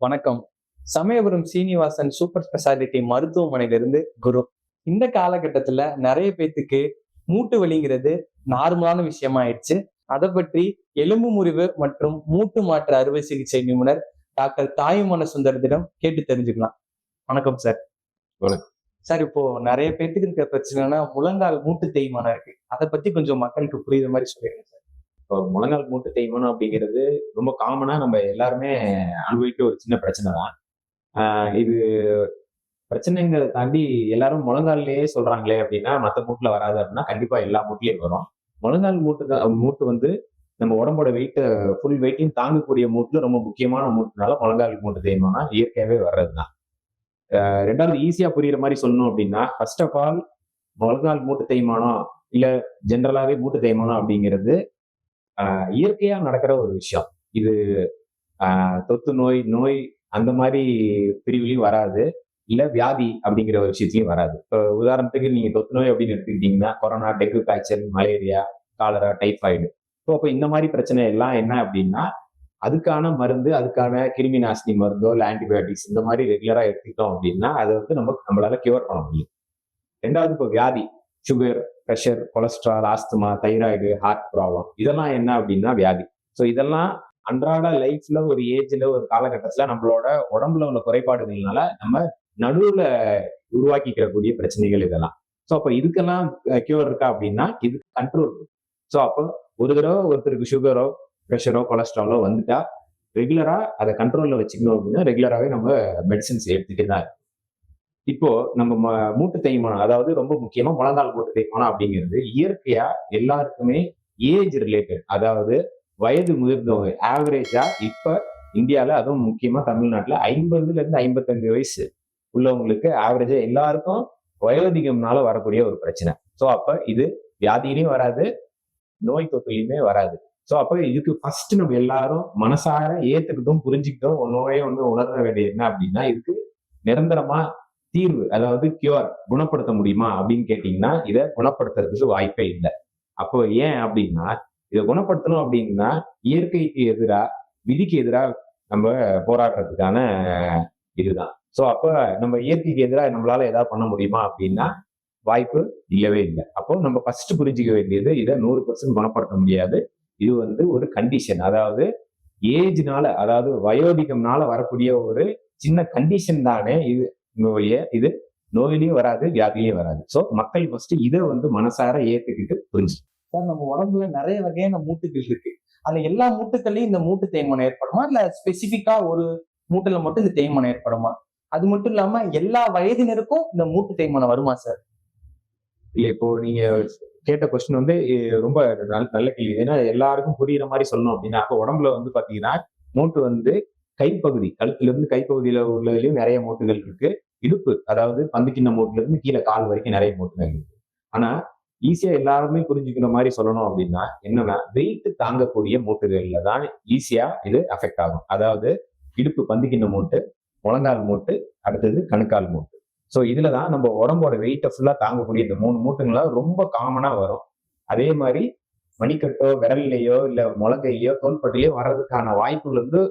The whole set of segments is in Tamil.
வணக்கம். சமயபுரம் சீனிவாசன் சூப்பர் ஸ்பெஷாலிட்டி மருத்துவமனையிலிருந்து குரு. இந்த காலகட்டத்துல நிறைய பேத்துக்கு மூட்டு வலிங்கிறது நார்மலான விஷயமா ஆயிடுச்சு அதை பற்றி எலும்பு முறிவு மற்றும் மூட்டு மாற்று அறுவை சிகிச்சை நிபுணர் டாக்டர் தாயுமான சுந்தரத்திடம் கேட்டு தெரிஞ்சுக்கலாம். வணக்கம் சார். வணக்கம். சார் இப்போ நிறைய பேத்துக்கு இருக்கிற பிரச்சனைனா முழங்கால் மூட்டு தேய்மானம் இருக்கு. அதை பத்தி கொஞ்சம் மக்களுக்கு புரியுற மாதிரி சொல்லிடுங்க சார். இப்போ முழங்கால் மூட்டு தேய்மானம் அப்படிங்கிறது ரொம்ப காமனாக நம்ம எல்லாருமே அனுபவிக்க ஒரு சின்ன பிரச்சனை தான். இது பிரச்சனைங்கிறத தாண்டி எல்லாரும் முழங்கால்லையே சொல்றாங்களே அப்படின்னா மற்ற மூட்டில் வராது அப்படின்னா கண்டிப்பாக எல்லா மூட்லேயும் வரும். முழங்கால் மூட்டு தான் மூட்டு வந்து நம்ம உடம்போட வெயிட்டை ஃபுல் வெயிட்டையும் தாங்கக்கூடிய மூட்டில் ரொம்ப முக்கியமான மூட்டுனால முழங்கால் மூட்டு தேய்மானம் இயற்கையாகவே வர்றது தான் ரெண்டாவது ஈஸியாக புரியுற மாதிரி சொல்லணும் அப்படின்னா ஃபர்ஸ்ட் ஆஃப் ஆல் முழங்கால் மூட்டு தேய்மானம் இல்லை ஜென்ரலாகவே மூட்டு தேய்மானம் அப்படிங்கிறது இயற்கையா நடக்கிற ஒரு விஷயம். இது தொத்து நோய் நோய் அந்த மாதிரி பிரிவுலையும் வராது. இல்ல வியாதி அப்படிங்கிற ஒரு விஷயத்துலையும் வராது. இப்போ உதாரணத்துக்கு நீங்க தொத்து நோய் அப்படின்னு எடுத்துக்கிட்டீங்கன்னா கொரோனா டெங்கு காய்ச்சல் மலேரியா காலரா டைஃபாய்டு ஸோ அப்போ இந்த மாதிரி பிரச்சனை எல்லாம் என்ன அப்படின்னா அதுக்கான மருந்து அதுக்கான கிருமி நாசினி மருந்தோ இல்லை ஆன்டிபயோட்டிக்ஸ் இந்த மாதிரி ரெகுலரா எடுத்துக்கிட்டோம் அப்படின்னா அதை வந்து நம்ம நம்மளால கியூர் பண்ண முடியும். ரெண்டாவது இப்போ வியாதி sugar pressure cholesterol asthma thyroid heart problem இதெல்லாம் என்ன அப்படின்னா வியாதி. ஸோ இதெல்லாம் அன்றாட லைஃப்ல ஒரு ஏஜ்ல ஒரு காலகட்டத்தில் நம்மளோட உடம்புல உள்ள குறைபாடுகள்னால நம்ம நடுவில் உருவாக்கிக்கிறக்கூடிய பிரச்சனைகள் இதெல்லாம். ஸோ அப்போ இதுக்கெல்லாம் கியூர் இருக்கா அப்படின்னா இது கண்ட்ரோல் ஸோ அப்போ ஒரு தடவை ஒருத்தருக்கு சுகரோ ப்ரெஷரோ கொலஸ்ட்ராலோ வந்துட்டா ரெகுலராக அதை கண்ட்ரோலில் வச்சுக்கணும் அப்படின்னா ரெகுலராகவே நம்ம மெடிசின்ஸ் எடுத்துக்கிட்டு தான் இப்போ நம்ம ம- மூட்டு தேய்மானம் அதாவது ரொம்ப முக்கியமா முழங்கால் மூட்டு தேய்மானம் அப்படிங்கிறது இயற்கையா எல்லாருக்குமே ஏஜ் ரிலேட்டட் அதாவது வயது முதிர்ந்தவங்க. ஆவரேஜா இப்ப இந்தியாவில் அதுவும் முக்கியமா தமிழ்நாட்டுல ஐம்பதுல இருந்து ஐம்பத்தஞ்சு வயசு உள்ளவங்களுக்கு ஆவரேஜா எல்லாருக்கும் வயோதிகம்னால வரக்கூடிய ஒரு பிரச்சனை. ஸோ அப்ப இது வியாதியிலையும் வராது நோய் தொற்றுலையுமே வராது. ஸோ அப்ப இதுக்கு ஃபர்ஸ்ட் நம்ம எல்லாரும் மனசார ஏத்துக்கிட்டும் புரிஞ்சுக்கிட்டும் நோயை வந்து உணர வேண்டியது என்ன அப்படின்னா இதுக்கு நிரந்தரமா தீர்வு அதாவது கியூர் குணப்படுத்த முடியுமா அப்படின்னு கேட்டீங்கன்னா இதை குணப்படுத்துறதுக்கு வாய்ப்பே இல்லை. அப்போ ஏன் அப்படின்னா இதை குணப்படுத்தணும் அப்படின்னா இயற்கைக்கு எதிராக விதிக்கு எதிராக நம்ம போராடுறதுக்கான இதுதான். ஸோ அப்போ நம்ம இயற்கைக்கு எதிராக நம்மளால ஏதாவது பண்ண முடியுமா அப்படின்னா வாய்ப்பு இல்லவே இல்லை. அப்போ நம்ம ஃபர்ஸ்ட் புரிஞ்சிக்க வேண்டியது இதை நூறு பர்சன்ட் குணப்படுத்த முடியாது. இது வந்து ஒரு கண்டிஷன் அதாவது ஏஜ்னால அதாவது வயோதிகம்னால வரக்கூடிய ஒரு சின்ன கண்டிஷன் தானே இது. நோய இது நோயிலையும் வராது வியாதிலையும் வராது. ஸோ மக்கள் ஃபர்ஸ்ட் இதை வந்து மனசார ஏத்துக்கிட்டு புரிஞ்சு சார் நம்ம உடம்புல நிறைய வகையான மூட்டுகள் இருக்கு. அதுல எல்லா மூட்டுகள்லயும் இந்த மூட்டு தேய்மானம் ஏற்படுமா? இல்ல ஸ்பெசிபிக்கா ஒரு மூட்டுல மட்டும் இந்த தேய்மானம் ஏற்படுமா? அது மட்டும் இல்லாம எல்லா வயதினருக்கும் இந்த மூட்டு தேய்மானம் வருமா சார்? இல்ல இப்போ நீங்க கேட்ட கொஸ்டின் வந்து ரொம்ப நல்ல- நல்ல கேள்வி. ஏன்னா எல்லாருக்கும் புரியுற மாதிரி சொல்லணும் அப்படின்னா அப்போ உடம்புல வந்து பாத்தீங்கன்னா மூட்டு வந்து கைப்பகுதி கழுத்துல இருந்து கைப்பகுதியில உள்ளதுலயும் நிறைய மூட்டுகள் இருக்கு. இடுப்பு அதாவது பந்துக்கிண்ண மூட்டுல இருந்து கீழே கால் வரைக்கும் நிறைய மூட்டுகள் இருக்கு. ஆனா ஈஸியா எல்லாருமே புரிஞ்சுக்கிற மாதிரி சொல்லணும் அப்படின்னா என்னன்னா வெயிட் தாங்கக்கூடிய மூட்டுகள்ல தான் ஈஸியா இது அஃபெக்ட் ஆகும். அதாவது இடுப்பு பந்துக்கிண்ண மூட்டு முழங்கால் மூட்டு அடுத்தது கணுக்கால் மூட்டு. ஸோ இதுல தான் நம்ம உடம்போட வெயிட்டை ஃபுல்லா தாங்கக்கூடிய இந்த மூணு மூட்டுங்களா ரொம்ப காமனா வரும். அதே மாதிரி மணிக்கட்டோ விரல்லையோ இல்ல முழங்கையிலையோ தோல்பட்டிலையோ வர்றதுக்கான வாய்ப்புகள் வந்து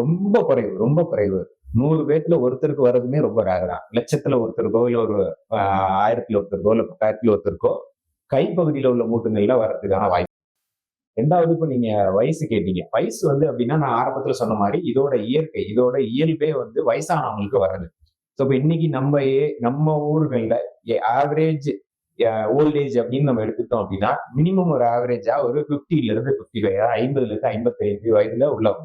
ரொம்ப குறைவு ரொம்ப குறைவு. நூறு பேர்ல ஒருத்தருக்கு வர்றதுமே ரொம்ப ரேர் தான். லட்சத்துல ஒருத்தருக்கோ இல்ல ஒரு ஆயிரத்துல ஒருத்தருக்கோ இல்ல பத்தாயிரத்துல ஒருத்தருக்கோ கைப்பகுதியில உள்ள மூட்டுங்கள்ல வர்றதுக்கான வாய்ப்பு. ரெண்டாவது இப்போ நீங்க வயசு கேட்டீங்க. வயசு வந்து அப்படின்னா நான் ஆரம்பத்துல சொன்ன மாதிரி இதோட இயற்கை இதோட இயல்பே வந்து வயசானவங்களுக்கு வர்றது. ஸோ இப்போ இன்னைக்கு நம்ம ஏ- நம்ம ஊர்களில் ஆவரேஜ் ஓல்டேஜ் அப்படின்னு நம்ம எடுத்துட்டோம் அப்படின்னா மினிமம் ஒரு ஆவரேஜா ஒரு 50 இருந்து ஃபிஃப்டி ஃபைவ் ஐம்பதுல இருந்து ஐம்பத்தைந்து வயதுல உள்ளவங்க.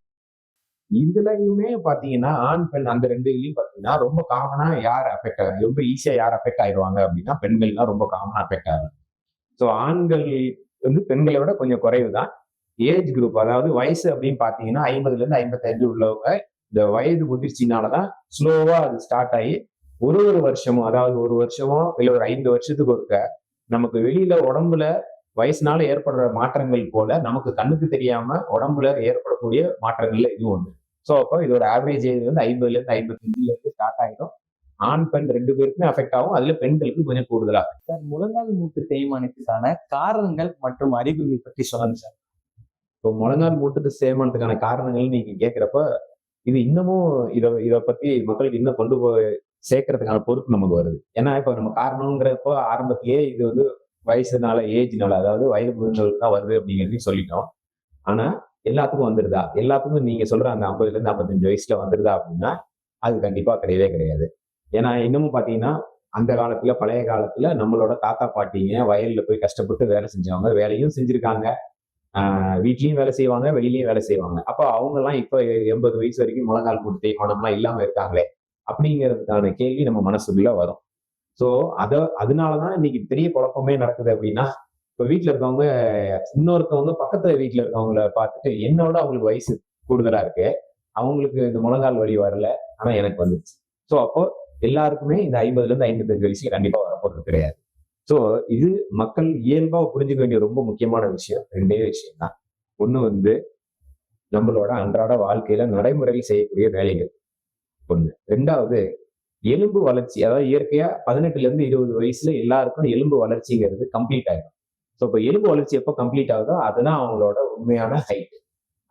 இதுலயுமே பாத்தீங்கன்னா ஆண் பெண் அந்த ரெண்டு இதுலயும் பாத்தீங்கன்னா ரொம்ப காமனா யார் அஃபெக்ட் ஆகுது ரொம்ப ஈஸியா யார் அஃபெக்ட் ஆயிடுவாங்க அப்படின்னா பெண்கள் தான் ரொம்ப காமனா அஃபெக்ட் ஆகுது. ஸோ ஆண்கள் வந்து பெண்களை விட கொஞ்சம் குறைவு தான் ஏஜ் குரூப் அதாவது வயசு அப்படின்னு பாத்தீங்கன்னா ஐம்பதுல இருந்து ஐம்பத்தஞ்சு உள்ளவங்க இந்த வயது முதிர்ச்சினாலதான் ஸ்லோவா அது ஸ்டார்ட் ஆகி ஒரு ஒரு வருஷமும் அதாவது ஒரு வருஷமோ இல்ல ஒரு ஐந்து வருஷத்துக்கு ஒருக்க நமக்கு வெளியில உடம்புல வயசுனால ஏற்படுற மாற்றங்கள் போல நமக்கு கண்ணுக்கு தெரியாம உடம்புல ஏற்படக்கூடிய மாற்றங்கள்ல இதுவும் ஒண்ணு ஸோ அப்போ இதோட ஆவரேஜ் ஏஜ் வந்து ஐம்பதுல இருந்து ஐம்பத்தஞ்சுல இருந்து ஸ்டார்ட் ஆகிடும் ஆண் பெண் ரெண்டு பேருக்குமே அஃபெக்ட் ஆகும். அதுல பெண்களுக்கு கொஞ்சம் கூடுதலா சார் முழங்கால் மூட்டு தேய்மானத்துக்கான காரணங்கள் மற்றும் அறிகுறிகள் பற்றி சொல்லுங்க சார். இப்போ முழங்கால் மூட்டுக்கு சேமனத்துக்கான காரணங்கள் நீங்க கேட்கிறப்ப இது இன்னமும் இதை இதை பத்தி மக்களுக்கு இன்னும் கொண்டு போய் சேர்க்கறதுக்கான பொறுப்பு நமக்கு வருது. ஏன்னா இப்ப நம்ம காரணங்கிறப்போ ஆரம்பத்திலேயே இது வந்து வயசுனால ஏஜ்னால அதாவது வயது முதிர்ந்தவர்கள் தான் வருது அப்படிங்கிறதையும் சொல்லிட்டோம். ஆனா எல்லாத்துக்கும் வந்துருதா? எல்லாத்துக்கும் நீங்க சொல்ற அந்த ஐம்பதுல இருந்து ஐம்பத்தஞ்சு வயசுல வந்துருதா அப்படின்னா அது கண்டிப்பா கிடையவே கிடையாது. ஏன்னா இன்னமும் பாத்தீங்கன்னா அந்த காலத்துல பழைய காலத்துல நம்மளோட தாத்தா பாட்டிங்க வயலில் போய் கஷ்டப்பட்டு வேலை செஞ்சவங்க வேலையும் செஞ்சிருக்காங்க. ஆஹ் வீட்லயும் வேலை செய்வாங்க வெளியிலயும் வேலை செய்வாங்க. அப்போ அவங்க எல்லாம் இப்ப எண்பது வயசு வரைக்கும் முழங்கால் கொடுத்து தேய்மானம்லாம் இல்லாம இருக்காங்களே அப்படிங்கிறதுக்கான கேள்வி நம்ம மனசுக்குள்ள வரும். ஸோ அதை அதனாலதான் இன்னைக்கு பெரிய குழப்பமே நடக்குது அப்படின்னா இப்ப வீட்டுல இருக்கவங்க இன்னொருத்தவங்க பக்கத்துல வீட்டுல இருக்கவங்கள பார்த்துட்டு என்னோட அவங்களுக்கு வயசு கூடுதலா இருக்கு. அவங்களுக்கு இந்த முழங்கால் வலி வரல ஆனா எனக்கு வந்துருச்சு. ஸோ அப்போ எல்லாருக்குமே இந்த ஐம்பதுல இருந்து ஐம்பத்தஞ்சு வயசு கண்டிப்பா வரப்போறது கிடையாது. ஸோ இது மக்கள் இயல்பா புரிஞ்சுக்க வேண்டிய ரொம்ப முக்கியமான விஷயம். ரெண்டே விஷயம் தான் ஒண்ணு வந்து நம்மளோட அன்றாட வாழ்க்கையில நடைமுறையில் செய்யக்கூடிய வேலைகள். ஒண்ணு. ரெண்டாவது எலும்பு வளர்ச்சி அதாவது இயற்கையா பதினெட்டுல இருந்து இருபது வயசுல எல்லாருக்கும் எலும்பு வளர்ச்சிங்கிறது கம்ப்ளீட் ஆயிடும். ஸோ இப்போ எலும்பு வளர்ச்சி எப்போ கம்ப்ளீட் ஆகுதோ அதுதான் அவங்களோட உண்மையான ஹைட்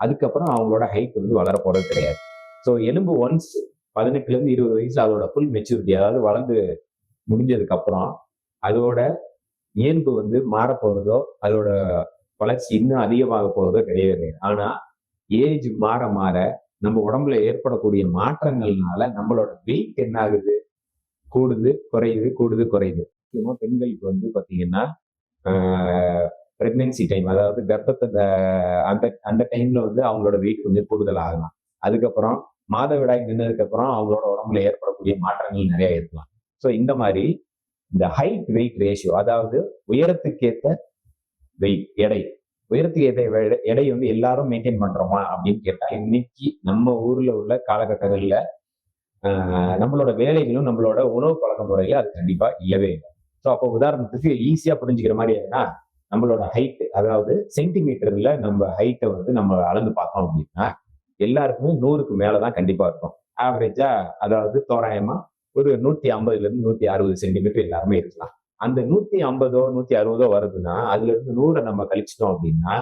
அதுக்கப்புறம் அவங்களோட ஹைட் வந்து வளர போறது கிடையாது. ஸோ எலும்பு ஒன்ஸ் பதினெட்டுல இருந்து இருபது வயசுல அதோட ஃபுல் மெச்சூரிட்டி அதாவது வளர்ந்து முடிஞ்சதுக்கு அப்புறம் அதோட இயல்பு வந்து மாறப்போறதோ அதோட வளர்ச்சி இன்னும் அதிகமாக போறதோ கிடையவே கிடையாது. ஆனா ஏஜ் மாற மாற நம்ம உடம்புல ஏற்படக்கூடிய மாற்றங்கள்னால நம்மளோட வெயிட் என்ன ஆகுது கூடுது குறையுது கூடுது குறையுது. முக்கியமா பெண்களுக்கு வந்து பாத்தீங்கன்னா பிரெக்னன்சி டைம் அதாவது கர்ப்பத்தை அந்த அந்த டைம்ல வந்து அவங்களோட வெயிட் கொஞ்சம் கூடுதல் ஆகலாம் அதுக்கப்புறம் மாதவிடாய் நின்றதுக்கப்புறம் அவங்களோட உடம்புல ஏற்படக்கூடிய மாற்றங்கள் நிறைய இருக்கலாம். ஸோ இந்த மாதிரி இந்த ஹைட் வெயிட் ரேஷியோ அதாவது உயரத்துக்கேற்ற வெயிட் எடை உயரத்துக்கு எடை- எடை வந்து எல்லாரும் மெயின்டைன் பண்றோமா அப்படின்னு கேட்டா இன்னைக்கு நம்ம ஊர்ல உள்ள காலகட்டங்கள்ல நம்மளோட வேலைகளும் நம்மளோட உணவு பழக்க முறையில அது கண்டிப்பா இல்லவே இல்லை. ஸோ அப்போ உதாரணத்துக்கு ஈஸியா புரிஞ்சுக்கிற மாதிரி என்னன்னா நம்மளோட ஹைட் அதாவது சென்டிமீட்டர்ல நம்ம ஹைட்டை வந்து நம்ம அளந்து பார்த்தோம் அப்படின்னா எல்லாருக்குமே நூறுக்கு மேலதான் கண்டிப்பா இருக்கும். ஆவரேஜா அதாவது தோராயமா ஒரு நூத்தி ஐம்பதுல இருந்து நூத்தி அறுபது சென்டிமீட்டர் எல்லாருமே இருக்கலாம். அந்த நூத்தி ஐம்பதோ நூத்தி அறுபதோ வருதுன்னா அதுல இருந்து நூறை நம்ம கழிச்சிட்டோம் அப்படின்னா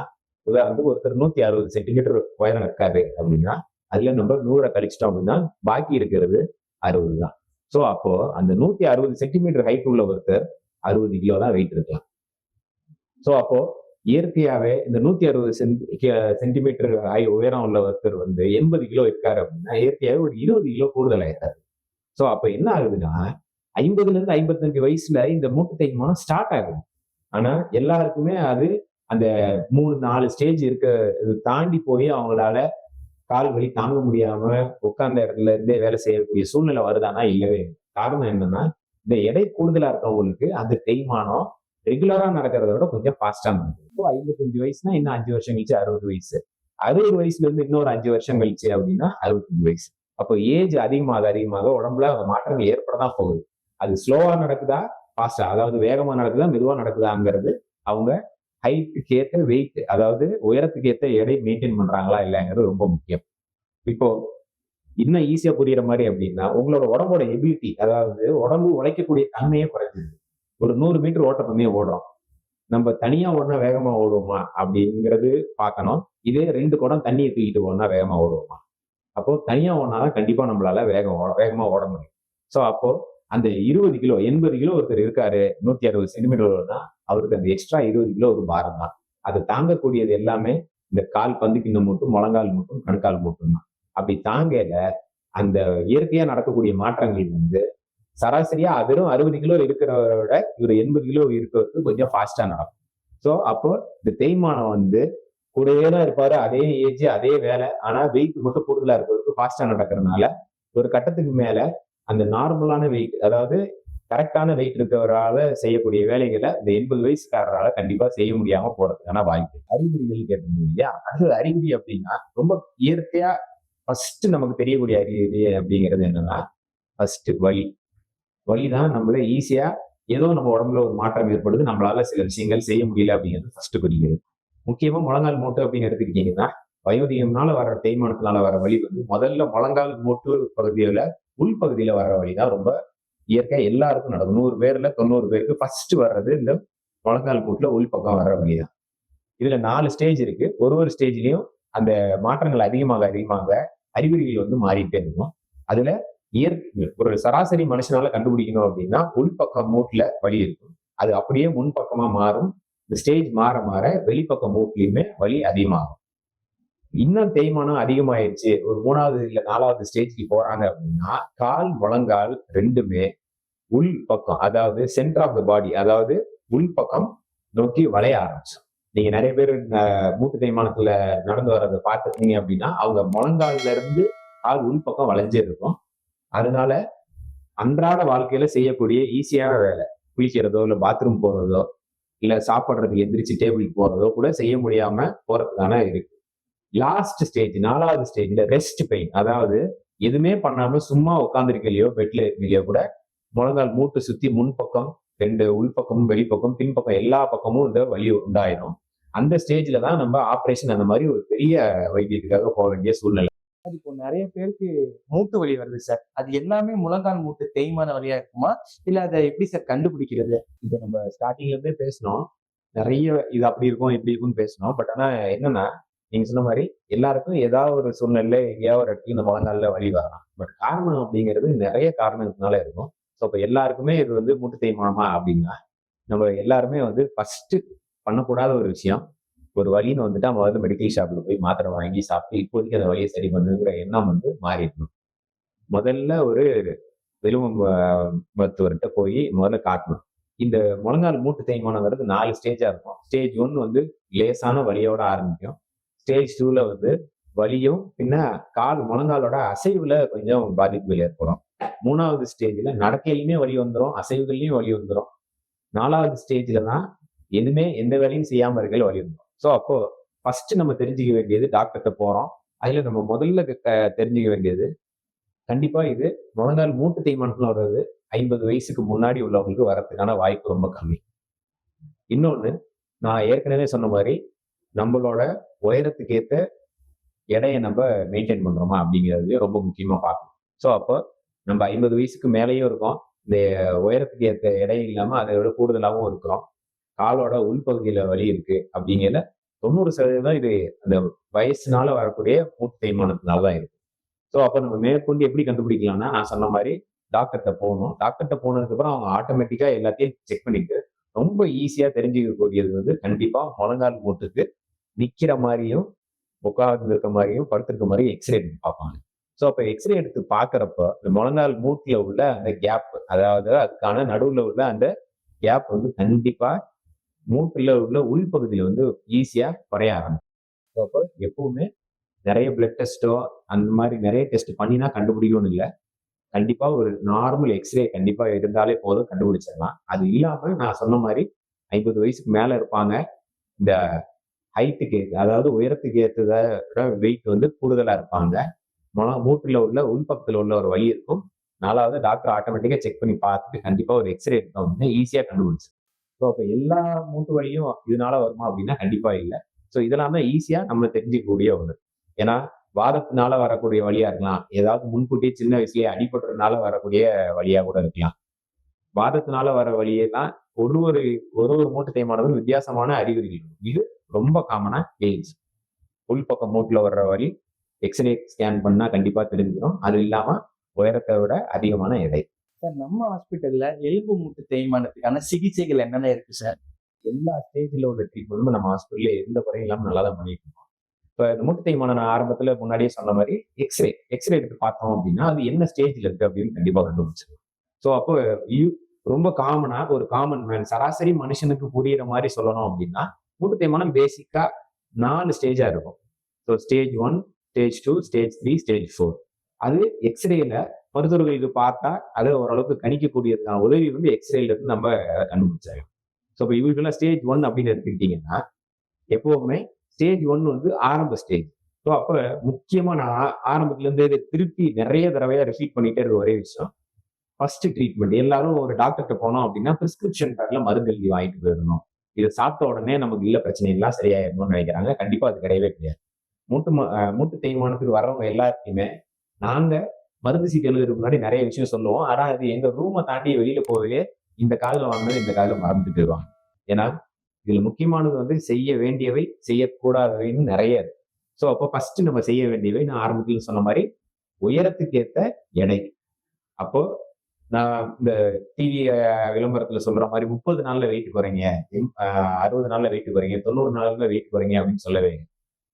உதாரணத்துக்கு ஒருத்தர் நூத்தி அறுபது சென்டிமீட்டர் உயரம் இருக்காரு அப்படின்னா அதுல நம்ம நூறை கழிச்சிட்டோம் அப்படின்னா பாக்கி இருக்கிறது அறுபது தான். ஸோ அப்போ அந்த நூத்தி அறுபது சென்டிமீட்டர் ஹைட் உள்ள ஒருத்தர் அறுபது கிலோ தான் வெயிட் இருக்கலாம். ஸோ அப்போ இயற்கையாவே இந்த நூத்தி அறுபது சென்டிமீட்டர் ஹை உயரம் உள்ள ஒருத்தர் வந்து எண்பது கிலோ இருக்காரு அப்படின்னா இயற்கையாவே ஒரு இருபது கிலோ கூடுதல் ஆயிருக்காரு ஸோ அப்போ என்ன ஆகுதுன்னா ஐம்பதுல இருந்து ஐம்பத்தஞ்சு வயசுல இந்த மூட்டு தேய்மானம் ஸ்டார்ட் ஆகும் ஆனா எல்லாருக்குமே அது அந்த மூணு நாலு ஸ்டேஜ் இருக்க தாண்டி போய் அவங்களால கால் வலி தாங்க முடியாம உட்கார்ந்த இடத்துல இருந்தே வேலை செய்யக்கூடிய சூழ்நிலை வருதானா இல்லவே காரணம் என்னன்னா இந்த எடை கூடுதலா இருக்கவங்களுக்கு அந்த தேய்மானம் ரெகுலரா நடக்கிறத விட கொஞ்சம் ஃபாஸ்டா நடக்கும் இப்போ ஐம்பத்தஞ்சு வயசுனா இன்னும் அஞ்சு வருஷம் கழிச்சு அறுபது வயசு. அறுபது வயசுல இருந்து இன்னொரு அஞ்சு வருஷம் கழிச்சு அப்படின்னா அறுபத்தஞ்சு வயசு. அப்போ ஏஜ் அதிகமாக அதிகமாக உடம்புல மாற்றங்கள் ஏற்படதான் போகுது. அது ஸ்லோவா நடக்குதா? ஃபாஸ்டா அதாவது வேகமா நடக்குதா? மெதுவா நடக்குதாங்கிறது அவங்க ஹைட்டுக்கு ஏற்ற வெயிட் அதாவது உயரத்துக்கு ஏற்ற எடை மெயின்டைன் பண்றாங்களா இல்லைங்கிறது ரொம்ப முக்கியம். இப்போ இன்னும் ஈஸியா புரியுற மாதிரி அப்படின்னா உங்களோட உடம்போட எபிலிட்டி அதாவது உடம்பு உழைக்கக்கூடிய தன்மையே குறைஞ்சிது ஒரு நூறு மீட்டர் ஓட்டப்பந்தயம் ஓடுறோம். நம்ம தனியா ஓடினா வேகமா ஓடுவோமா? அப்படிங்கிறது பார்க்கணும். இதே ரெண்டு குடம் தண்ணியை தூக்கிட்டு ஓடினா வேகமா ஓடுவோமா? அப்போ தனியா ஓடினாதான் கண்டிப்பா நம்மளால வேகம் ஓட- வேகமா ஓட முடியும். ஸோ அப்போ அந்த இருபது கிலோ எண்பது கிலோ ஒருத்தர் இருக்காரு நூத்தி அறுபது சென்டிமீட்டர்னா அவருக்கு அந்த எக்ஸ்ட்ரா இருபது கிலோ ஒரு பாரம் தான். அது தாங்கக்கூடியது எல்லாமே இந்த கால் பந்து கிண்ணம் மட்டும் முழங்கால் மட்டும் கணுக்கால் மட்டும் தான். அப்படி தாங்கல அந்த இயற்கையா நடக்கக்கூடிய மாற்றங்கள் வந்து சராசரியா வெறும் அறுபது கிலோ இருக்கிறவரை விட இவர் எண்பது கிலோ இருக்கிறது கொஞ்சம் ஃபாஸ்டா நடக்கும். ஸோ அப்போ இந்த தேய்மானம் வந்து கூடவே தான் இருப்பாரு அதே ஏஜ் அதே வேலை ஆனா வெயிட் மட்டும் கூடுதலா இருக்கிறதுக்கு ஃபாஸ்டா நடக்கிறதுனால ஒரு கட்டத்துக்கு மேல அந்த நார்மலான வெயிட் அதாவது கரெக்டான வெயிட் இருக்கிறவரால செய்யக்கூடிய வேலைகளை இந்த எண்பது வயசுக்காரரால கண்டிப்பா செய்ய முடியாம போறதுக்கான வாய்ப்பு. அறிகுறிகள் கேட்டிருந்தீங்க இல்லையா? அடுத்தது அறிகுறி அப்படின்னா ரொம்ப இயற்கையா ஃபர்ஸ்ட் நமக்கு தெரியக்கூடிய அறிகுறி அப்படிங்கிறது என்னன்னா ஃபர்ஸ்ட் வலி. வலி தான் நம்மள ஈஸியா ஏதோ நம்ம உடம்புல ஒரு மாற்றம் ஏற்படுது. நம்மளால சில விஷயங்கள் செய்ய முடியல அப்படிங்கிறது ஃபர்ஸ்ட் புரியுது முக்கியமா முழங்கால் மூட்டு அப்படின்னு எடுத்துக்கிட்டீங்கன்னா வயோதிகம்னால வர தேய்மானத்தினால வர வழி வந்து முதல்ல முழங்கால் மூட்டு பகுதியில உள்பகுதியில வர வழி தான் ரொம்ப இயற்கை. எல்லாருக்கும் நடக்கும். நூறு பேர்ல தொண்ணூறு பேருக்கு ஃபர்ஸ்ட் வர்றது இந்த முழங்கால் மூட்டுல உள்பக்கம் வர வழி தான் இதுல நாலு ஸ்டேஜ் இருக்கு. ஒரு ஒரு ஸ்டேஜ்லயும் அந்த மாற்றங்கள் அதிகமாக அதிகமாக அறிகுறிகள் வந்து மாறிட்டே இருக்கும். அதுல இயற்கை ஒரு சராசரி மனுஷனால கண்டுபிடிக்கணும் அப்படின்னா உள்பக்கம் மூட்டுல வலி இருக்கும். அது அப்படியே முன்பக்கமா மாறும். இந்த ஸ்டேஜ் மாற மாற வெளிப்பக்கம் மூட்லயுமே வலி அதிகமாகும். இன்னும் தேய்மானம் அதிகமாயிருச்சு. ஒரு மூணாவது இல்லை நாலாவது ஸ்டேஜ்க்கு போறாங்க அப்படின்னா கால் முழங்கால் ரெண்டுமே உள் பக்கம் அதாவது சென்டர் ஆஃப் த பாடி அதாவது உள் பக்கம் நோக்கி வளைய ஆரம்பிச்சோம் நீங்க நிறைய பேர் மூட்டு தேய்மானத்துல நடந்து வர்றதை பார்த்துருக்கீங்க அப்படின்னா அவங்க முழங்கால்ல இருந்து கால் உள் பக்கம் வளைஞ்சே இருக்கும் அதனால அன்றாட வாழ்க்கையில செய்யக்கூடிய ஈஸியான வேலை குளிக்கிறதோ இல்லை பாத்ரூம் போறதோ இல்லை சாப்பிட்றதுக்கு எந்திரிச்சு டேபிளுக்கு போறதோ கூட செய்ய முடியாம போறதுக்கான இருக்கு. லாஸ்ட் ஸ்டேஜ் நாலாவது ஸ்டேஜ்ல ரெஸ்ட் பெயின் அதாவது எதுவுமே பண்ணாம சும்மா உட்காந்துருக்கலையோ பெட்ல இருக்கலையோ கூட முழங்கால் மூட்டு சுத்தி முன்பக்கம் ரெண்டு உள்பக்கமும் வெளிப்பக்கம் பின்பக்கம் எல்லா பக்கமும் இந்த வலி உண்டாயிரும். அந்த ஸ்டேஜ்ல தான் நம்ம ஆப்ரேஷன் அந்த மாதிரி ஒரு பெரிய வைத்தியத்துக்காக போக வேண்டிய சூழ்நிலை. சார் இப்போ நிறைய பேருக்கு மூட்டு வலி வருது சார். அது எல்லாமே முழங்கால் மூட்டு தேய்மான வலியா இருக்குமா? இல்ல அதை எப்படி சார் கண்டுபிடிக்கிறது? இப்போ நம்ம ஸ்டார்டிங்ல இருந்தே பேசணும் நிறைய இது அப்படி இருக்கும் இப்படி இருக்கும்னு பேசணும் பட் ஆனா என்னன்னா நீங்க சொன்ன மாதிரி எல்லாருக்கும் ஏதாவது ஒரு சூழ்நிலை எங்கேயாவது ஒரு இடத்துல இந்த முழங்கால்ல வழி வரலாம். பட் காரணம் அப்படிங்கிறது நிறைய காரணத்தினால இருக்கும். ஸோ இப்போ எல்லாருக்குமே இது வந்து மூட்டு தேய்மானமா அப்படின்னா நம்ம எல்லாருமே வந்து ஃபர்ஸ்ட் பண்ணக்கூடாத ஒரு விஷயம் ஒரு வழின்னு வந்துட்டு நம்ம வந்து மெடிக்கல் ஷாப்ல போய் மாத்திரை வாங்கி சாப்பிட்டு இப்போதைக்கு அந்த வழியை சரி பண்ணுங்கிற எண்ணம் வந்து மாறிடணும். முதல்ல ஒரு வெறும் மருத்துவர்கிட்ட போய் முதல்ல காட்டணும். இந்த முழங்கால் மூட்டு தேய்மானம்ங்கிறது நாலு ஸ்டேஜா இருக்கும். ஸ்டேஜ் ஒன்று வந்து லேசான வழியோட ஆரம்பிக்கும். ஸ்டேஜ் டூவில் வந்து வலியும் பின்ன கால் முழங்காலோட அசைவுல கொஞ்சம் பாதிப்புகள் ஏற்படும். மூணாவது ஸ்டேஜில் நடக்கையிலுமே வலி வந்துடும் அசைவுகள்லையும் வலி வந்துடும் நாலாவது ஸ்டேஜில் தான் எதுவுமே எந்த வேலையும் செய்யாமல் இருக்கையில வலி வந்துடும் ஸோ அப்போ ஃபஸ்ட்டு நம்ம தெரிஞ்சுக்க வேண்டியது டாக்டர்கிட்ட போகிறோம் அதில் நம்ம முதல்ல க- தெரிஞ்சுக்க வேண்டியது கண்டிப்பாக இது முழங்கால் மூட்டு தேய்மானத்தில் வர்றது ஐம்பது வயசுக்கு முன்னாடி உள்ளவங்களுக்கு வரதுக்கான வாய்ப்பு ரொம்ப கம்மி. இன்னொன்று நான் ஏற்கனவே சொன்ன மாதிரி நம்மளோட உயரத்துக்கு ஏற்ற எடையை நம்ம மெயின்டைன் பண்ணுறோமா அப்படிங்கிறது ரொம்ப முக்கியமாக பார்க்கணும். ஸோ அப்போ நம்ம ஐம்பது வயசுக்கு மேலேயும் இருக்கோம். இந்த உயரத்துக்கு ஏற்ற எடை இல்லாமல் அதை விட கூடுதலாகவும் இருக்கிறோம். காலோட உள்பகுதியில் வலி இருக்கு அப்படிங்கிறத தொண்ணூறு சதவீதம் இது அந்த வயசுனால வரக்கூடிய மூட்டு தேய்மானத்தினால தான் இருக்கு. ஸோ அப்போ நம்ம மேற்கொண்டு எப்படி கண்டுபிடிக்கலாம்னா நான் சொன்ன மாதிரி டாக்டர்கிட்ட போகணும். டாக்டர்கிட்ட போனதுக்கப்புறம் அவங்க ஆட்டோமேட்டிக்காக எல்லாத்தையும் செக் பண்ணிட்டு ரொம்ப ஈஸியாக தெரிஞ்சுக்கக்கூடியது வந்து கண்டிப்பாக முழங்கால் மூட்டுக்கு நிக்கிற மாதிரியும் உட்கார்ந்து இருக்க மாதிரியும் படுத்திருக்க மாதிரியும் எக்ஸ்ரே எடுத்து பார்ப்பாங்க. ஸோ அப்போ எக்ஸ்ரே எடுத்து பார்க்குறப்ப இந்த முழங்கால் மூட்டுல உள்ள அந்த கேப் அதாவது அதுக்கான நடுவில் உள்ள அந்த கேப் வந்து கண்டிப்பாக மூட்டில் உள்ள உள்பகுதியில் வந்து ஈஸியாக குறைய ஆரம்பிக்கும். ஸோ அப்போ எப்பவுமே நிறைய பிளட் டெஸ்ட்டோ அந்த மாதிரி நிறைய டெஸ்ட் பண்ணினா கண்டுபிடிக்கணும்னு இல்லை. கண்டிப்பாக ஒரு நார்மல் எக்ஸ்ரே கண்டிப்பாக இருந்தாலே போதும் கண்டுபிடிச்சிடலாம். அது இல்லாமல் நான் சொன்ன மாதிரி ஐம்பது வயசுக்கு மேலே இருப்பாங்க. இந்த ஹைட்டுக்கு அதாவது உயரத்துக்கு ஏற்றத வெயிட் வந்து கூடுதலாக இருப்பாங்க. முழ மூட்டுல உள்ள உள்பக்கத்தில் உள்ள ஒரு வழி இருக்கும். நாலாவது டாக்டர் ஆட்டோமேட்டிக்காக செக் பண்ணி பார்த்துட்டு கண்டிப்பாக ஒரு எக்ஸ்ரே எடுத்தோம் அப்படின்னா ஈஸியா கண்டுபிடிச்சு ஸோ அப்போ எல்லா மூட்டு வழியும் இதனால வருமா அப்படின்னா கண்டிப்பாக இல்லை. ஸோ இதெல்லாம் தான் ஈஸியாக நம்ம தெரிஞ்சுக்கக்கூடிய ஒன்று ஏன்னா வாதத்தினால வரக்கூடிய வழியா இருக்கலாம். ஏதாவது முன்கூட்டியே சின்ன வயசுலயே அடிபடுறதுனால வரக்கூடிய வழியா கூட இருக்கலாம். வாதத்தினால வர வழியெல்லாம் ஒரு ஒரு ஒரு ஒரு மூட்டு தேய்மானதும் வித்தியாசமான அறிகுறிகள். இது ரொம்ப காமனா ஏஜ் உள்பக்கம் மூட்டுல வர்ற வழி எக்ஸ்ரே ஸ்கேன் பண்ணா கண்டிப்பா தெரிஞ்சிடும் அது இல்லாம உயரத்தை விட அதிகமான எடை. சார் நம்ம ஹாஸ்பிட்டல்ல எலும்பு மூட்டு தேய்மானத்துக்கான சிகிச்சைகள் என்னென்ன இருக்கு சார்? எல்லா ஸ்டேஜ்ல உள்ள ட்ரீட்மெண்ட்டும் நம்ம ஹாஸ்பிட்டல்ல எந்த குறையும் இல்லாம நல்லா தான் பண்ணிட்டு இருக்கோம். இப்போ இந்த மூட்டு தேய்மானம் நான் ஆரம்பத்துல முன்னாடியே சொன்ன மாதிரி எக்ஸ்ரே எக்ஸ்ரே எடுத்து பார்த்தோம் அப்படின்னா அது என்ன ஸ்டேஜ்ல இருக்கு அப்படின்னு கண்டிப்பா கண்டுபிடிச்சிருக்கோம் ஸோ அப்போ ரொம்ப காமனா ஒரு காமன் மேன் சராசரி மனுஷனுக்கு புரியுற மாதிரி சொல்லணும் அப்படின்னா மூட்டு தேய்மானம் பேசிக்காக நாலு ஸ்டேஜாக இருக்கும். So stage one stage two stage three stage four அது எக்ஸ்ரேல மருத்துவர்கள் இது பார்த்தா அதை ஓரளவுக்கு கணிக்கக்கூடியதுக்கான உதவி வந்து எக்ஸ்ரேல இருந்து நம்ம கண்டுபிடிச்சாங்க ஸோ இப்போ இவங்களுக்கெல்லாம் ஸ்டேஜ் ஒன் அப்படின்னு எடுத்துக்கிட்டீங்கன்னா எப்போவுமே ஸ்டேஜ் ஒன் வந்து ஆரம்ப ஸ்டேஜ் ஸோ அப்போ முக்கியமாக நான் ஆரம்பத்துலேருந்து இதை திருப்பி நிறைய தடவையாக ரிப்பீட் பண்ணிட்டே இருக்க ஒரே விஷயம். ஃபர்ஸ்ட் ட்ரீட்மெண்ட் எல்லாரும் ஒரு டாக்டர்கிட்ட போனோம் அப்படின்னா ப்ரிஸ்கிரிப்ஷன் பேர்ல மருந்து எழுதி வாங்கிட்டு போயிடணும். இதை சாப்பிட்ட உடனே நமக்கு இல்லை பிரச்சனை எல்லாம் சரியாயிடணும்னு நினைக்கிறாங்க. கண்டிப்பா அது கிடையவே கிடையாது. மூட்டு மூட்டு தேய்மானத்துக்கு வர்றவங்க எல்லாருக்குமே நாங்க மருந்து சீட்டு எழுதுறதுக்கு முன்னாடி நிறைய விஷயம் சொல்லுவோம். ஆனா அது எங்க ரூமை தாண்டி வெளியில போகவே இந்த காலில் வாங்கினது இந்த காலில் மறந்துட்டு போயிடுவாங்க. ஏன்னா இதுல முக்கியமானது வந்து செய்ய வேண்டியவை செய்யக்கூடாதவைன்னு நிறைய இருக்கு. ஸோ அப்போ ஃபர்ஸ்ட் நம்ம செய்ய வேண்டியவை நான் ஆரம்பத்தில் சொன்ன மாதிரி உயரத்துக்கு ஏற்ற எடை. அப்போ இந்த டிவி விளம்பரத்துல சொல்ற மாதிரி முப்பது நாள்ல வெயிட் குறைங்க அறுபது நாள்ல வெயிட் குறைங்க தொண்ணூறு நாள்ல வெயிட் குறைங்க அப்படின்னு சொல்லவே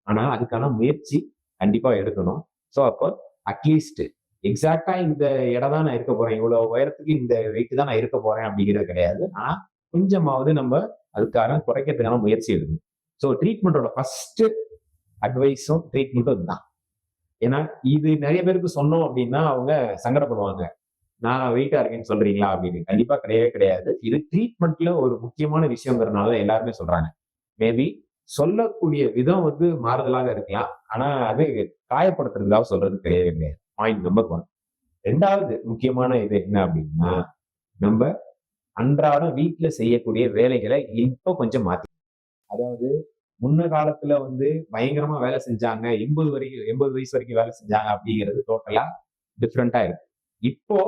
ஆனா அதுக்கான முயற்சி கண்டிப்பா எடுக்கணும். ஸோ அப்போ அட்லீஸ்ட் எக்ஸாக்டா இந்த இடம் தான் நான் இருக்க போறேன். இவ்வளவு உயரத்துக்கு இந்த வெயிட் தான் நான் இருக்க போறேன் அப்படிங்கிறது கிடையாது. ஆனா கொஞ்சமாவது நம்ம அதுக்கான குறைக்கிறதுக்கான முயற்சி எடுக்கணும். ஸோ ட்ரீட்மெண்ட்டோட ஃபர்ஸ்ட் அட்வைஸும் ட்ரீட்மெண்ட்டும் இதுதான். ஏன்னா இது நிறைய பேருக்கு சொன்னோம் அப்படின்னா அவங்க சங்கடப்படுவாங்க. நான் வெயிட்டா இருக்கேன்னு சொல்றீங்களா அப்படின்னு? கண்டிப்பா கிடையவே கிடையாது. இது ட்ரீட்மெண்ட்ல ஒரு முக்கியமான விஷயங்கிறதுனால எல்லாருமே சொல்றாங்க. மேபி சொல்லக்கூடிய விதம் வந்து மாறுதலாக இருக்கலாம். ஆனா அது காயப்படுத்துறதுக்காக சொல்றது கிடையவே கிடையாது. பாயிண்ட் நம்பர் ஒன் ரெண்டாவது முக்கியமான இது என்ன அப்படின்னா நம்ம அன்றாடம் வீட்டுல செய்யக்கூடிய வேலைகளை இப்போ கொஞ்சம் மாத்தி. அதாவது முன்ன காலத்துல வந்து பயங்கரமா வேலை செஞ்சாங்க. எண்பது வரைக்கும் எண்பது வயசு வரைக்கும் வேலை செஞ்சாங்க அப்படிங்கிறது டோட்டலா டிஃப்ரெண்டா இருக்கு. இப்போ